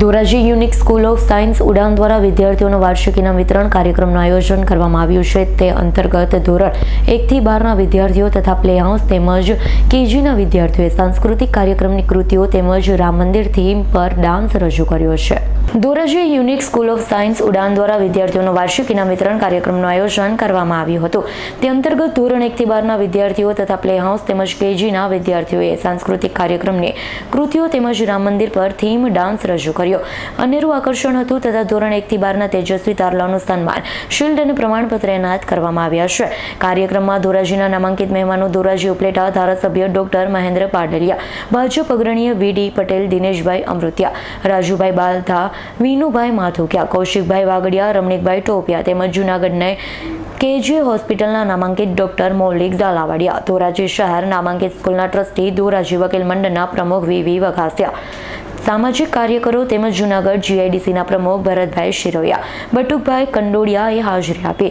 Dhoraji unique school of science Udaan દ્વારા વિદ્યાર્થીઓનો વાર્ષિક ઇનામ વિતરણ કાર્યક્રમનું આયોજન કરવામાં આવ્યું છે. તે અંતર્ગત ધોરણ એકથી બારના વિદ્યાર્થીઓ તથા પ્લે હાઉસ તેમજ કેજીના વિદ્યાર્થીઓએ સાંસ્કૃતિક કાર્યક્રમની કૃતિઓ તેમજ રામ મંદિર થીમ પર ડાન્સ રજૂ કર્યો છે. Dhoraji unique school of science Udaan દ્વારા વિદ્યાર્થીઓનો વાર્ષિક ઇનામ વિતરણ કાર્યક્રમનું આયોજન કરવામાં આવ્યું હતું. તે અંતર્ગત ધોરણ એકથી બારના વિદ્યાર્થીઓ તથા પ્લે હાઉસ તેમજ કેજીના વિદ્યાર્થીઓએ સાંસ્કૃતિક કાર્યક્રમની કૃતિઓ તેમજ રામ મંદિર પર થીમ ડાન્સ રજૂ કર્યો. અનેરું આકર્ષણ હતું તથા ધોરણ એકથી બારના તેજસ્વી તારલાનું સન્માન શિલ્ડ અને પ્રમાણપત્ર એનાયત કરવામાં આવ્યા છે. કાર્યક્રમમાં ધોરાજીના નામાંકિત મહેમાનો ધોરાજી ઉપલેટા, ધારાસભ્ય ડોક્ટર મહેન્દ્ર પાડલિયા, ભાજપ અગ્રણીય વીડી પટેલ, દિનેશભાઈ અમૃતિયા, રાજુભાઈ બાલધા, વિનુભાઈ માથુકિયા, કૌશિકભાઈ વાગડિયા, રમણીકભાઈ ટોપિયા તેમજ જૂનાગઢને કેજી હોસ્પિટલના નામાંકિત ડોક્ટર મૌલિક ઝાલાવાડિયા, ધોરાજી શહેર નામાંકિત સ્કૂલના ટ્રસ્ટી ધોરાજી વકીલ મંડળના પ્રમુખ વીવી વઘાસિયા. સામાજિક કાર્યકરો તેમજ જૂનાગઢ જીઆઈડીસીના પ્રમુખ ભરતભાઈ શિરોયા બટુકભાઈ કંડોડિયાએ હાજરી આપી.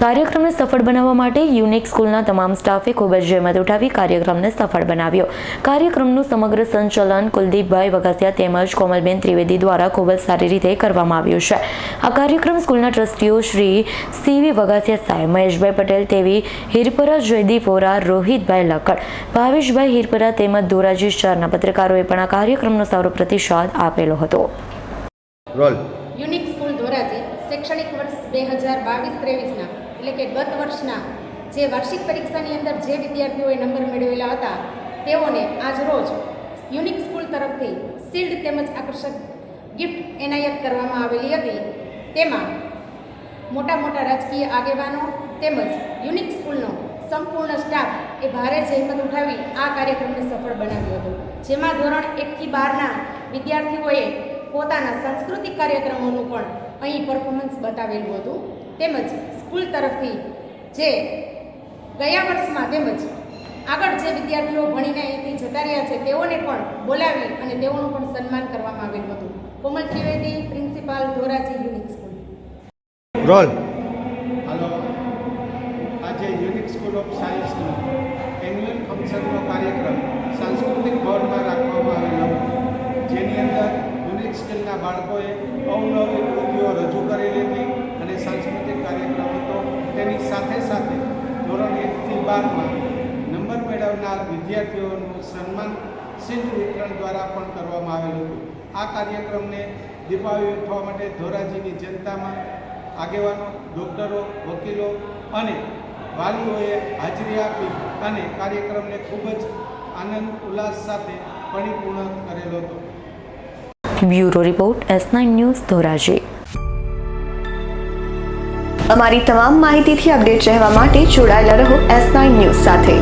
કાર્યક્રમને સફળ બનાવવા માટે યુનિક સ્કૂલના તમામ સ્ટાફે ખૂબ જ જહેમત ઉઠાવી કાર્યક્રમને સફળ બનાવ્યો. કાર્યક્રમનું સમગ્ર સંચાલન કુલદીપભાઈ વઘાસિયા તેમજ કોમલબેન ત્રિવેદી દ્વારા ખૂબ જ સારી રીતે કરવામાં આવ્યું છે. આ કાર્યક્રમ સ્કૂલના ટ્રસ્ટીઓ શ્રી સીવી વઘાસિયા સાહેબ મહેશભાઈ પટેલ તેવી હિરપરા જયદીપ વોરા રોહિતભાઈ લકડ ભાવેશભાઈ હિરપરા તેમજ ધોરાજી શહેરના પત્રકારોએ પણ આ કાર્યક્રમનો સારો પ્રતિસાદ આપેલો હતો. રોલ. યુનિક સ્કૂલ ધોરાજી શૈક્ષણિક વર્ષ બે હજાર બાવીસ ત્રેવીસના એટલે કે ગત વર્ષના જે વાર્ષિક પરીક્ષાની અંદર જે વિદ્યાર્થીઓએ નંબર મેળવેલા હતા, તેઓને આજ રોજ યુનિક સ્કૂલ તરફથી શિલ્ડ તેમજ આકર્ષક ગિફ્ટ એનાયત કરવામાં આવેલી હતી. તેમાં મોટા મોટા રાજકીય આગેવાનો તેમજ યુનિક સ્કૂલનો સંપૂર્ણ સ્ટાફ એ ભારે જહેમત ઉઠાવી આ કાર્યક્રમને સફળ બનાવ્યો હતો. જેમાં ધોરણ એકથી બારના વિદ્યાર્થીઓએ પોતાના સાંસ્કૃતિક કાર્યક્રમોનું પણ અહીં પરફોર્મન્સ બતાવેલું હતું. તેમજ સ્કૂલ તરફથી જે ગયા વર્ષમાં તેમજ આગળ જે વિદ્યાર્થીઓ ભણીને અહીંથી જતા રહ્યા છે તેઓને પણ બોલાવી અને તેઓનું પણ સન્માન કરવામાં આવેલું હતું. Komal Trivedi principal Dhoraji unique school. Role. હાલો. આજે યુનિક સ્કૂલ ઓફ સાયન્સનો એન્યુઅલ ફંક્શનનો કાર્યક્રમ સાંસ્કૃતિક ભવનમાં રાખવામાં આવેલો. જેની અંદર યુનિક સ્કિલના બાળકોએ અવનવી કૃતિઓ રજૂ કરેલી હતી અને સાંસ્કૃતિક કાર્યક્રમ હતો. તેની સાથે સાથે ધોરણ એકથી બારમાં નંબર મેળવનાર વિદ્યાર્થીઓનું સન્માન શિલ્ડ વિતરણ દ્વારા પણ કરવામાં આવેલું હતું. આ કાર્યક્રમને દીપાવલી ઉઠવા માટે ધોરાજીની જનતામાં આગેવાનો, ડૉક્ટરો, વકીલો અને વાલીઓએ હાજરી આપી અને કાર્યક્રમને ખૂબ જ આનંદ, ઉલ્લાસ સાથે પરિપૂર્ણ કરેલો હતો. Bureau report S nine news Dhoraji. અમારી તમામ માહિતીથી અપડેટ રહેવા માટે જોડાયેલા રહો એસ નાઇન ન્યૂઝ સાથે.